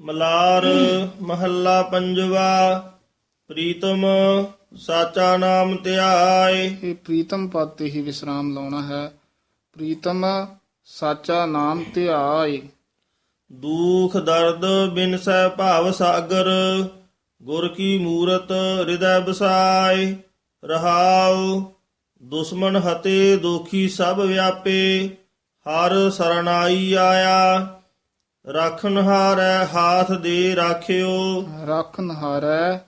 ਮਲਾਰ ਮਹੱਲਾ ਪੰਜਵਾ ਪ੍ਰੀਤਮ ਸਾਚਾ ਨਾਮ ਧਿਆਏ। ਇਹ ਪ੍ਰੀਤਮ ਪਦ ਤੇ ਹੀ ਵਿਸਰਾਮ ਲਾਉਣਾ ਹੈ। ਪ੍ਰੀਤਮ ਸਾਚਾ ਨਾਮ ਧਿਆਏ। ਦੁਖ ਦਰਦ ਬਿਨਸੈ ਭਾਵ ਸਾਗਰ ਗੁਰ ਕੀ ਮੂਰਤ ਹਿਰਦੈ ਬਸਾਏ। ਰਹਾਉ ਦੁਸ਼ਮਨ ਹਤੇ ਦੋਖੀ ਸਭ ਵਿਆਪੇ ਹਰ ਸਰਣਾਈ ਆਇਆ। ਰਖਨ ਹਾਰੈ ਹਾਥ ਦੇ ਰਾਖਿਓ। ਰੱਖਨ ਹਾਰੈ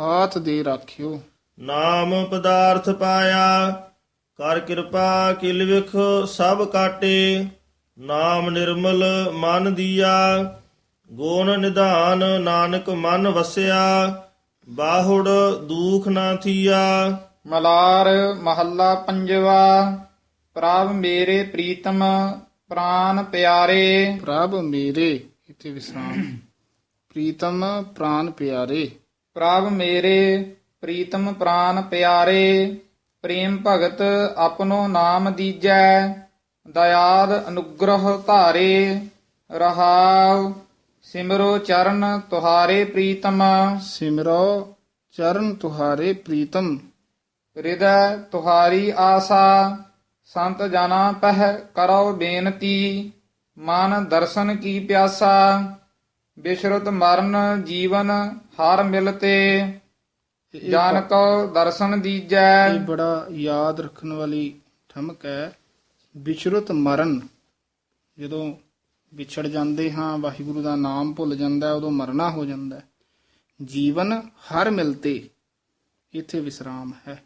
ਹਾਥ ਦੇ ਰਾਖਿਓ। ਨਾਮ ਪਦਾਰਥ ਪਾਇਆ ਕਰ ਕਿਰਪਾ ਕਿਲ ਵਿਖ ਸਭ ਕਾਟੇ। ਨਾਮ ਨਿਰਮਲ ਮਨ ਦੀਆ ਗੁਣ ਨਿਧਾਨ ਨਾਨਕ ਮਨ ਵਸਿਆ। ਬਾਹੁੜ ਦੂਖ ਨਾ ਥੀਆ। ਮਲਾਰ ਮਹੱਲਾ ਪੰਜਵਾ ਪ੍ਰਭ ਮੇਰੇ ਪ੍ਰੀਤਮ ਪ੍ਰਾਨ ਪਿਆਰੇ। ਪ੍ਰਭ ਮੇਰੇ ਇਥੇ ਵਿਸਰਾਮ। ਪ੍ਰੀਤਮ ਪ੍ਰਾਨ ਪਿਆਰੇ। ਪ੍ਰਭ ਮੇਰੇ ਪ੍ਰੀਤਮ ਪ੍ਰਾਨ ਪਿਆਰੇ। ਪ੍ਰੇਮ ਭਗਤ ਆਪਣੋ ਨਾਮ ਦੀਜੈ ਦਇਆਦ ਅਨੁਗ੍ਰਹ ਧਾਰੇ। ਰਹਾਉ ਸਿਮਰੋ ਚਰਨ ਤੁਹਾਰੇ ਪ੍ਰੀਤਮ। ਸਿਮਰੋ ਚਰਨ ਤੁਹਾਰੇ ਪ੍ਰੀਤਮ। ਹਿਰਦੈ ਤੁਹਾਰੀ ਆਸਾ। ਸੰਤ ਜਨਾ ਪਹਿ ਕਰੋ ਬੇਨਤੀ ਮਨ ਦਰਸ਼ਨ ਕੀ ਪਿਆਸਾ ਬਿਸ਼ਰਤ ਮਰਨ ਜੀਵਨ ਹਰ ਮਿਲਤੇ ਜਾਨ ਕੋ ਦਰਸ਼ਨ ਦੀਜੈ। ਇਹ ਬੜਾ ਯਾਦ ਰੱਖਣ ਵਾਲੀ ਠਮਕ ਹੈ। ਵਿਚਰਤ ਮਰਨ ਜਦੋਂ ਵਿਛੜ ਜਾਂਦੇ ਹਾਂ ਵਾਹਿਗੁਰੂ ਦਾ ਨਾਮ ਭੁੱਲ ਜਾਂਦਾ ਹੈ, ਉਦੋਂ ਮਰਨਾ ਹੋ ਜਾਂਦਾ ਹੈ। ਜੀਵਨ ਹਰ ਮਿਲਤੇ ਇੱਥੇ ਵਿਸਰਾਮ ਹੈ।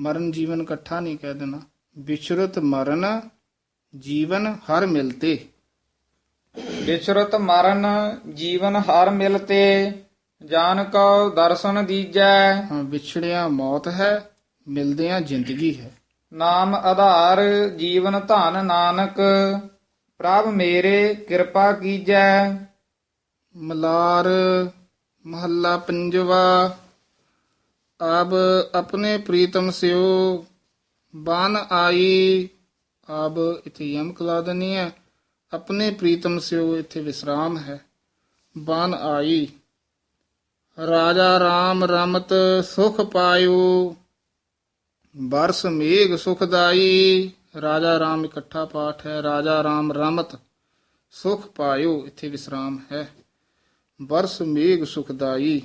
ਮਰਨ ਜੀਵਨ ਇਕੱਠਾ ਨਹੀਂ ਕਹਿ ਦੇਣਾ। ਵਿਚਰਤ ਮਰਨ ਜੀਵਨ ਹਰ ਮਿਲਤੇ। ਬਿਸ਼ਰਤ ਮਰਨ ਜੀਵਨ ਹਰ ਮਿਲਤੇ ਜਾਨ ਕੋ ਦਰਸ਼ਨ ਦੀਜੈ। ਹਾਂ ਵਿਛੜਿਆ ਮੌਤ ਹੈ ਮਿਲਦਿਆਂ ਜ਼ਿੰਦਗੀ ਹੈ। ਨਾਮ ਆਧਾਰ ਜੀਵਨ ਧਨ ਨਾਨਕ ਪ੍ਰਭ ਮੇਰੇ ਕਿਰਪਾ ਕੀਜੈ। ਮਲਾਰ ਮਹੱਲਾ ਪੰਜਵਾ ਆਬ ਆਪਣੇ ਪ੍ਰੀਤਮ ਸਿਓ ਬਨ ਆਈ, ਆਬ ਇਥੇ ਯਮ ਕਲਾ ਦਨੀ ਹੈ, ਆਪਣੇ ਪ੍ਰੀਤਮ ਸਿਓ ਇਥੇ ਵਿਸਰਾਮ ਹੈ। ਬਨ ਆਈ, ਰਾਜਾ RAM ਰਮਤ ਸੁਖ ਪਾਇਓ, ਬਰਸ ਮੇਘ ਸੁਖਦਾਈ ਰਾਜਾ RAM ਇਕੱਠਾ ਪਾਠ ਹੈ, ਰਾਜਾ RAM ਰਮਤ ਸੁਖ ਪਾਇਓ, ਇੱਥੇ ਵਿਸਰਾਮ ਹੈ। ਬਰਸ ਮੇਘ ਸੁਖਦਾਈ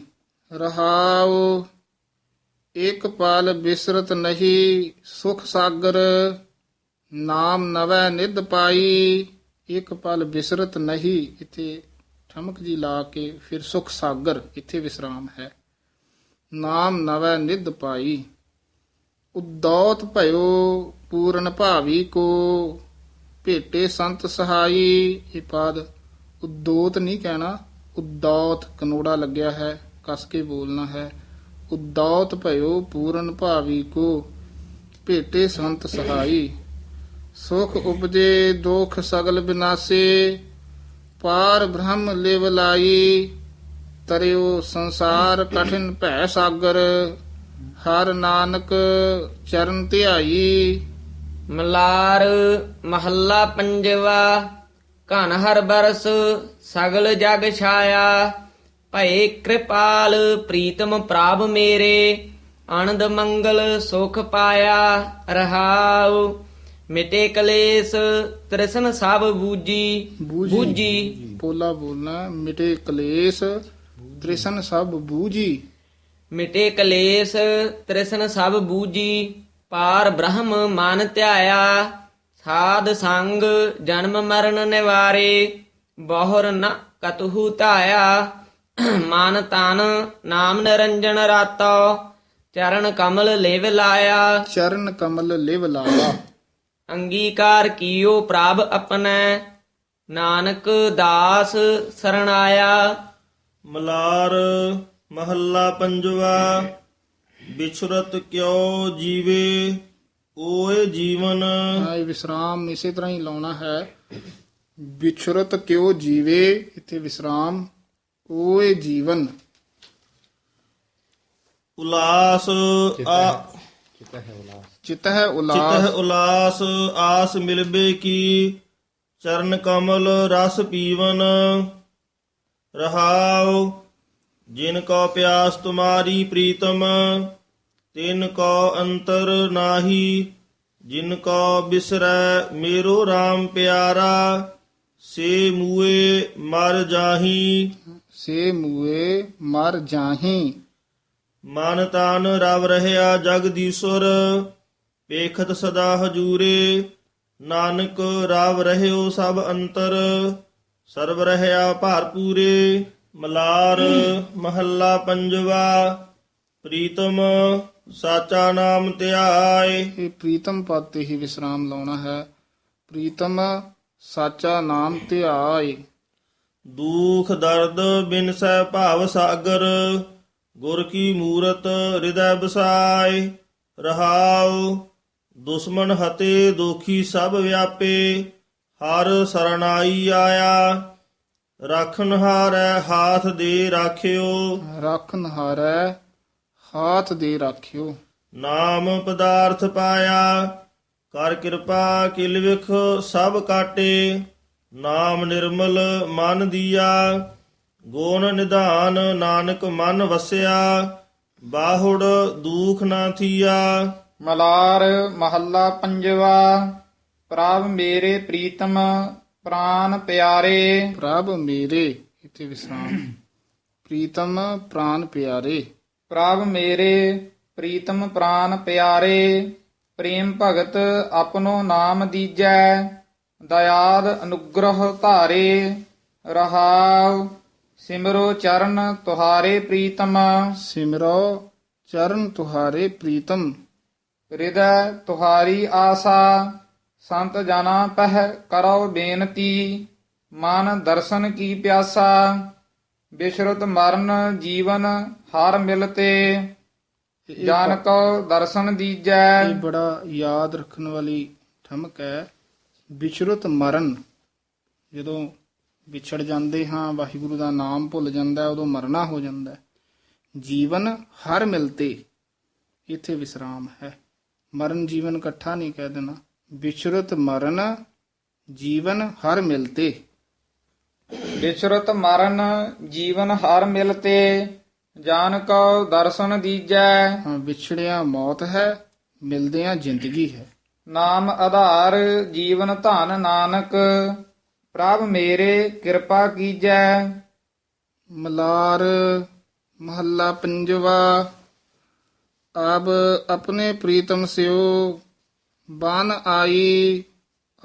ਰਹਾਓ। ਏਕ ਪਲ ਬਿਸਰਤ ਨਹੀਂ, ਸੁਖ ਸਾਗਰ ਨਾਮ ਨਵੈ ਨਿਧ ਪਾਈ। ਏਕ ਪਲ ਬਿਸਰਤ ਨਹੀਂ, ਇਥੇ ਠਮਕ ਜੀ ਲਾ ਕੇ ਫਿਰ ਸੁਖ ਸਾਗਰ, ਇੱਥੇ ਵਿਸਰਾਮ ਹੈ। ਨਾਮ ਨਵੈ ਨਿਧ ਪਾਈ। ਉਦੌਤ ਭਇਓ ਪੂਰਨ ਭਾਵੀ ਕੋ, ਭੇਟੇ ਸੰਤ ਸਹਾਈ। ਇਹ ਪਦ ਉਦੋਤ ਨਹੀਂ ਕਹਿਣਾ, ਉਦੌਤ ਕਨੋੜਾ ਲੱਗਿਆ ਹੈ, ਕਸ ਕੇ ਬੋਲਣਾ ਹੈ। ਉਦੌਤ ਭਇਓ ਪੂਰਨ ਭਾਵੀ ਕੋ, ਭੇਟੇ ਸੰਤ ਸਹਾਈ। ਸੁਖ ਉਪਜੇ, ਦੁਖ ਸਗਲ ਬਿਨਾਸੇ, ਪਾਰ ਬ੍ਰਹਮ ਲਿਵ ਲਾਈ। ਤਰਿਓ ਸੰਸਾਰ ਕਠਿਨ ਭੈ ਸਾਗਰ, ਹਰ ਨਾਨਕ ਚਰਨ ਧਿਆਈ। ਮਲਾਰ ਮਹੱਲਾ ਪੰਜਵਾ, ਘਨ ਹਰ ਬਰਸ, ਸਗਲ ਜਗ ਛਾਇਆ। ਭਏ ਕਿਰਪਾਲ ਪ੍ਰੀਤਮ ਪ੍ਰਾਪ ਮੇਰੇ। ਆਨੰਦ ਮੰਗਲ ਸੁਖ ਪਾਇਆ ਰਹਾਉ। ਮਿਟੇ ਕਲੇਸ਼ ਤ੍ਰਿਸ਼ਨ ਸਭ ਬੂਜੀ। ਬੂਜੀ ਪੋਲਾ ਬੋਲਣਾ ਮਿਟੇ ਕਲੇਸ਼ ਤ੍ਰਿਸ਼ਨ ਸਭ ਬੂਝੀ। ਮਿਟੇ ਕਲੇਸ਼ ਤ੍ਰਿਸ਼ਨ ਸਭ ਬੂਜੀ ਪਾਰ ਬ੍ਰਹਮ ਮਨ ਧਿਆਇਆ। ਸਾਧ ਸੰਗ ਜਨਮ ਮਰਨ ਨਿਵਾਰੇ। ਬਹੁਰ ਨ ਕਤਹੂ ਧਾਇਆ। ਮਨ ਤਨ ਨਾਮ ਨਿਰੰਜਨ ਰਾਤੋ ਚਰਨ ਕਮਲ ਲੇਵ ਲਾਇਆ। ਚਰਨ ਕਮਲ ਲਿਵ ਲਾਵਾ ਅੰਗੀਕਾਰ ਕੀਓ ਪ੍ਰਭ ਆਪਣੈ ਨਾਨਕ ਦਾਸ ਸਰਣਾਇਆ। ਮਲਾਰ ਮਹੱਲਾ ਪੰਜਵਾ ਵਿਛਰਤ ਕਿਉ ਜੀਵੇ ਓਏ ਜੀਵਨ। ਇਹ ਵਿਸਰਾਮ ਇਸੇ ਤਰ੍ਹਾਂ ਹੀ ਲਾਉਣਾ ਹੈ। ਵਿਛਰਤ ਕਿਉ ਜੀਵੇ ਇੱਥੇ ਵਿਸਰਾਮ ਓਏ ਜੀਵਨ। ਉਲਾਸ ਆ ਚਿਤ ਹੈ ਚਿਤ ਉਲਾਸ। ਉਲਾਸ ਆਸ ਮਿਲਬੇ ਕੀ? ਚਰਨ ਕਮਲ ਰਸ ਪੀਵਨ ਰਹਾਉ। ਜਿਨ ਕੋ ਪਿਆਸ ਤੁਮਾਰੀ ਪ੍ਰੀਤਮ ਤਿਨ ਕੋ ਅੰਤਰ ਨਾਹੀ। ਜਿਨ ਕੋ ਬਿਸਰੈ ਮੇਰੋ RAM ਪਿਆਰਾ ਸੇ ਮੂਏ ਮਰ ਜਾਹੀ। ਸੇ ਮੂਏ ਮਰ ਜਾਹੀ। ਮਨ ਤਨ ਰਵ ਰਹਿਆ ਜਗਦੀਸ਼ਵਰ ਵੇਖਤ ਸਦਾ ਹਜੂਰੇ। ਨਾਨਕ ਰਵ ਰਹਿਓ ਸਭ ਅੰਤਰ ਸਰਬ ਰਹਿਆ ਭਰਪੂਰੇ ਮਲਾਰ ਮਹੱਲਾ ਪੰਜਵਾ ਪ੍ਰੀਤਮ ਸਾਚਾ ਨਾਮ ਧਿਆਏ। ਇਹ ਪ੍ਰੀਤਮ ਪਦ ਤੇ ਹੀ ਵਿਸਰਾਮ ਲਾਉਣਾ ਹੈ। ਪ੍ਰੀਤਮ ਸਾਚਾ ਨਾਮ ਧਿਆਏ। ਦੁਖ ਦਰਦ ਬਿਨਸੈ ਭਾਵ ਸਾਗਰ ਗੁਰ ਕੀ ਮੂਰਤ ਹਿਰਦੈ ਬਸਾਏ ਰਹਾਉ ਦੁਸ਼ਮਨ ਹਤੇ ਦੋਖੀ ਸਭ ਵਿਆਪੇ ਹਰ ਸਰਣਾਈ ਆਇਆ ਰਖਨ ਹਾਰੈ ਹਾਥ ਦੇ ਰਾਖਿਓ। ਰੱਖਨ ਹਾਰੈ ਹਾਥ ਦੇ ਰਾਖਿਓ। ਨਾਮ ਪਦਾਰਥ ਪਾਇਆ ਕਰ ਕਿਰਪਾ ਕਿਲ ਵਿਖ ਸਭ ਕਾਟੇ। ਨਾਮ ਨਿਰਮਲ ਮਨ ਦੀਆ ਗੁਣ ਨਿਧਾਨ ਨਾਨਕ ਮਨ ਵਸਿਆ ਬਾਹੁੜ ਦੂਖ ਨਾ ਥੀਆ। ਮਲਾਰ ਮਹੱਲਾ ਪੰਜਵਾ ਪ੍ਰਭ ਮੇਰੇ ਪ੍ਰੀਤਮ ਪ੍ਰਾਨ ਪਿਆਰੇ। ਪ੍ਰਭ ਮੇਰੇ ਇਥੇ ਵਿਸਰਾਮ। ਪ੍ਰੀਤਮ ਪ੍ਰਾਨ ਪਿਆਰੇ। ਪ੍ਰਭ ਮੇਰੇ ਪ੍ਰੀਤਮ ਪ੍ਰਾਨ ਪਿਆਰੇ ਪ੍ਰੇਮ ਭਗਤ ਆਪਣੋ ਨਾਮ ਦੀਜੈ। ਦਇਆਦ ਅਨੁਗ੍ਰਹ ਧਾਰੇ ਰਹਾਉ ਸਿਮਰੋ ਚਰਨ ਤੁਹਾਰੇ ਪ੍ਰੀਤਮ। ਸਿਮਰੋ ਚਰਨ ਤੁਹਾਰੇ ਪ੍ਰੀਤਮ। ਹਿਰਦੈ ਤੁਹਾਰੀ ਆਸਾ ਸੰਤ ਜਨਾ ਪਹਿ ਕਰੋ ਬੇਨਤੀ। ਮਨ ਦਰਸ਼ਨ ਕੀ ਪਿਆਸਾ ਬਿਸ਼ਰਤ ਮਰਨ ਜੀਵਨ ਹਰ ਮਿਲਤੇ। ਜਾਨ ਕੋ ਦਰਸ਼ਨ ਦੀਜੈ। ਇਹ ਬੜਾ ਯਾਦ ਰੱਖਣ ਵਾਲੀ ਠਮਕ ਹੈ। ਵਿਚਰਤ ਮਰਨ। ਜਦੋਂ ਵਿਛੜ ਜਾਂਦੇ ਹਾਂ ਵਾਹਿਗੁਰੂ ਦਾ ਨਾਮ ਭੁੱਲ ਜਾਂਦਾ ਉਦੋਂ ਮਰਨਾ ਹੋ ਜਾਂਦਾ ਹੈ। ਜੀਵਨ ਹਰ ਮਿਲਤੇ ਇੱਥੇ ਵਿਸਰਾਮ ਹੈ। ਮਰਨ ਜੀਵਨ ਇਕੱਠਾ ਨਹੀਂ ਕਹਿ ਦੇਣਾ। ਵਿਚਰਤ ਮਰਨ ਜੀਵਨ ਹਰ ਮਿਲਤੇ। ਬਿਸ਼ਰਤ ਮਰਨ ਜੀਵਨ ਹਰ ਮਿਲਤੇ ਜਾਨ ਕੋ ਦਰਸ਼ਨ ਦੀਜੈ। ਵਿਛੜਿਆ ਮੌਤ ਹੈ ਮਿਲਦਿਆਂ ਜ਼ਿੰਦਗੀ ਹੈ। ਨਾਮ ਆਧਾਰ ਜੀਵਨ ਧਨ ਨਾਨਕ, ਪ੍ਰਭ ਮੇਰੇ ਕਿਰਪਾ ਕੀਜੈ। ਮਲਾਰ ਮਹੱਲਾ ਪੰਜਵਾ ਆਬ ਆਪਣੇ ਪ੍ਰੀਤਮ ਸਿਓ, ਬਨ ਆਈ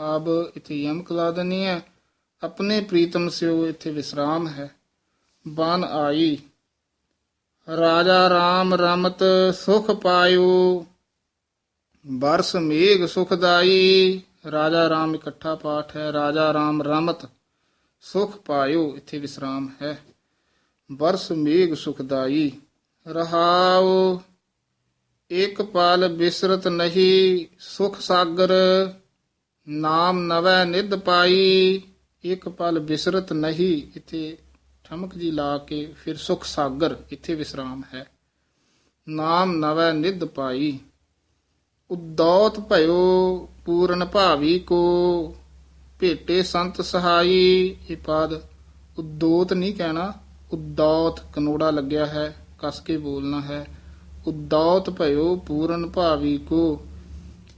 ਆਬ ਇਥੇ ਯਮ ਕਲਾ ਦਨੀ ਹੈ, ਆਪਣੇ ਪ੍ਰੀਤਮ ਸਿਓ ਇਥੇ ਵਿਸਰਾਮ ਹੈ, ਬਨ ਆਈ। ਰਾਜਾ RAM ਰਮਤ ਸੁਖ ਪਾਇਓ ਬਰਸ ਮੇਘ ਸੁਖਦਾਈ, ਰਾਜਾ RAM ਇਕੱਠਾ ਪਾਠ ਹੈ, ਰਾਜਾ RAM ਰਮਤ ਸੁਖ ਪਾਇਓ, ਇੱਥੇ ਵਿਸਰਾਮ ਹੈ। ਬਰਸ ਮੇਘ ਸੁਖਦਾਈ ਰਹਾਉ ਇੱਕ ਪਲ ਬਿਸਰਤ ਨਹੀਂ, ਸੁਖ ਸਾਗਰ, ਨਾਮ ਨਵੈ ਨਿਧ ਪਾਈ, ਇੱਕ ਪਲ ਬਿਸਰਤ ਨਹੀਂ, ਇਥੇ ਠਮਕ ਜੀ ਲਾ ਕੇ ਫਿਰ ਸੁਖ ਸਾਗਰ, ਇੱਥੇ ਵਿਸਰਾਮ ਹੈ। ਨਾਮ ਨਵੈ ਨਿਧ ਪਾਈ ਉਦੌਤ ਭਇਓ ਪੂਰਨ ਭਾਵੀ ਕੋ, ਭੇਟੇ ਸੰਤ ਸਹਾਈ। ਇਹ ਪਦ ਉਦੋਤ ਨਹੀਂ ਕਹਿਣਾ, ਉਦੌਤ ਕਨੋੜਾ ਲੱਗਿਆ ਹੈ, ਕਸ ਕੇ ਬੋਲਣਾ ਹੈ। ਉਦੌਤ ਭਇਓ ਪੂਰਨ ਭਾਵੀ ਕੋ,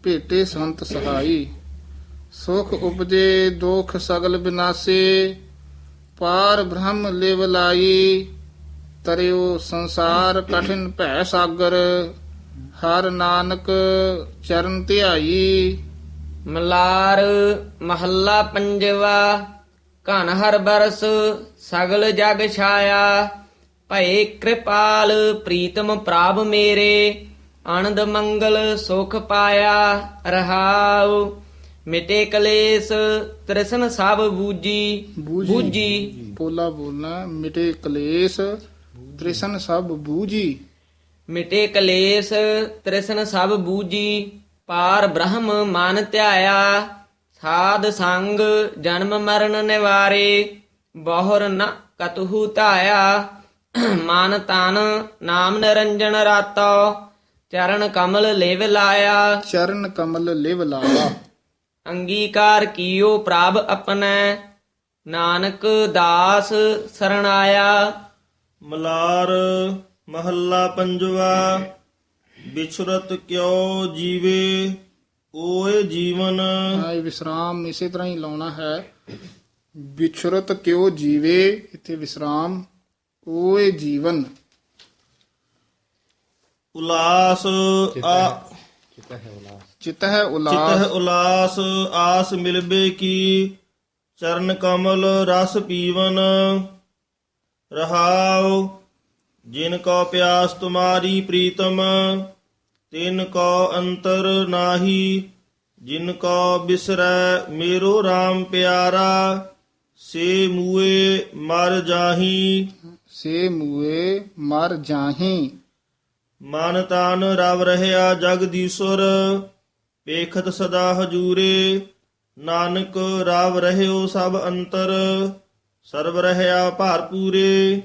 ਭੇਟੇ ਸੰਤ ਸਹਾਈ। ਸੁਖ ਉਪਜੇ, ਦੋਖ ਸਗਲ ਬਿਨਾਸੇ। ਪਾਰ ਬ੍ਰਹਮ ਲਿਵ ਲਾਈ, ਤਰਿਓ ਸੰਸਾਰ ਕਠਿਨ ਭੈ ਸਾਗਰ। ਹਰ ਨਾਨਕ ਚਰਨ ਧਿਆਈ। ਮਲਾਰ ਮਹੱਲਾ ਪੰਜਵਾ ਘਨ ਹਰ ਬਰਸ ਸਗਲ ਜਗ ਛਾਇਆ। ਭਏ ਕਿਰਪਾਲ ਪ੍ਰੀਤਮ ਪ੍ਰਾਪ ਮੇਰੇ ਆਨੰਦ ਮੰਗਲ ਸੁਖ ਪਾਇਆ ਰਹਾਉ। ਮਿਟੇ ਕਲੇਸ਼ ਤ੍ਰਿਸ਼ਨ ਸਭ ਬੂਜੀ। ਬੂਜੀ। ਪੋਲਾ ਬੋਲਣਾ ਮਿਟੇ ਕਲੇਸ਼ ਤ੍ਰਿਸ਼ਨ ਸਭ ਬੂਝੀ ਮਿਟੇ ਕਲੇਸ਼ ਤ੍ਰਿਸ਼ਨ ਸਭ ਬੂਜੀ ਪਾਰ ਬ੍ਰਹਮ ਮਨ ਧਿਆਇਆ। ਸਾਧ ਸੰਗ ਜਨਮ ਮਰਨ ਨਿਵਾਰੇ ਬਹੁਰ ਨ ਕਤਹੂ ਧਾਇਆ। ਮਨ ਤਨ ਨਾਮ ਨਿਰੰਜਨ ਰਾਤੋ ਚਰਨ ਕਮਲ ਲੇਵ ਲਾਇਆ। ਚਰਨ ਕਮਲ ਲਿਵ ਲਾਵਾ ਅੰਗੀਕਾਰ ਕੀਓ ਪ੍ਰਭ ਆਪਣੈ ਨਾਨਕ ਦਾਸ ਸਰਣ ਆਇਆ ਮਲਾਰ ਮਹੱਲਾ ਪੰਜਵਾ ਵਿਛੁਰਤ ਕਿਉ ਜੀਵੇ ਓਏ ਜੀਵਨ। ਹਾਂ ਇਹ ਵਿਸਰਾਮ ਇਸੇ ਤਰ੍ਹਾਂ ਹੀ ਲਾਉਣਾ ਹੈ। ਵਿਛੁਰਤ ਕਿਉ ਜੀਵੇ ਇੱਥੇ ਵਿਸਰਾਮ ਓਏ ਜੀਵਨ। ਉਲਾਸ ਆ ਚਿਤ ਹੈ ਚਿਤ ਉਲਾਸ। ਉਲਾਸ ਆਸ ਮਿਲਬੇ ਕੀ? ਚਰਨ ਕਮਲ ਰਸ ਪੀਵਨ। ਰਹਾਉ ਜਿਨ ਕੋ ਪਿਆਸ ਤੁਮਾਰੀ ਪ੍ਰੀਤਮ ਤਿਨ ਕੋ ਅੰਤਰ ਨਾਹੀ ਜਿਨ ਕੋ ਬਿਸਰੈ ਮੇਰੋ RAM ਪਿਆਰਾ ਸੇ ਮੂਏ ਮਰ ਜਾਹੀ। ਸੇ ਮੂਏ ਮਰ ਜਾਹੀ। ਮਨ ਤਨ ਰਵ ਰਹਿਆ ਜਗਦੀਸ਼ਵਰ ਵੇਖਤ ਸਦਾ ਹਜੂਰੇ। ਨਾਨਕ ਰਵ ਰਹਿਓ ਸਭ ਅੰਤਰ ਸਰਬ ਰਹਿਆ ਭਰਪੂਰੇ